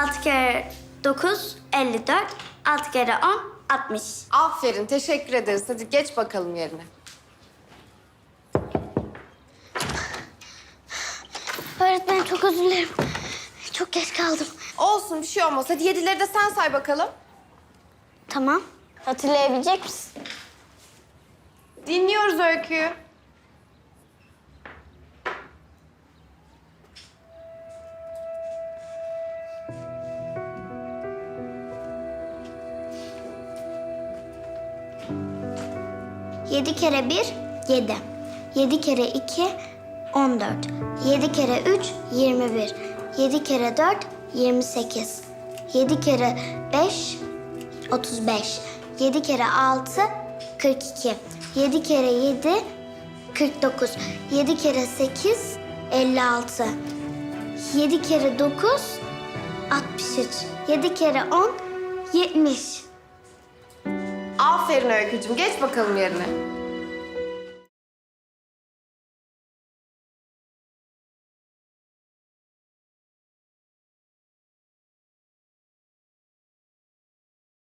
6 kere 9 54. 6 kere 10 60. Aferin, teşekkür ederiz. Hadi geç bakalım yerine. Öğretmenim çok özür dilerim. Çok geç kaldım. Olsun, bir şey olmaz. Hadi yedileri de sen say bakalım. Tamam. Hatırlayabilecek misin? Dinliyoruz öyküyü. Yedi kere bir, yedi. Yedi kere iki, on dört. Yedi kere üç, yirmi bir. Yedi kere dört, yirmi sekiz. Yedi kere beş, otuz beş. Yedi kere altı, kırk iki. Yedi kere yedi, kırk dokuz. Yedi kere sekiz, elli altı. Yedi kere dokuz, altmış üç. Yedi kere on, yetmiş. Aferin öykücüm. Geç bakalım yerine.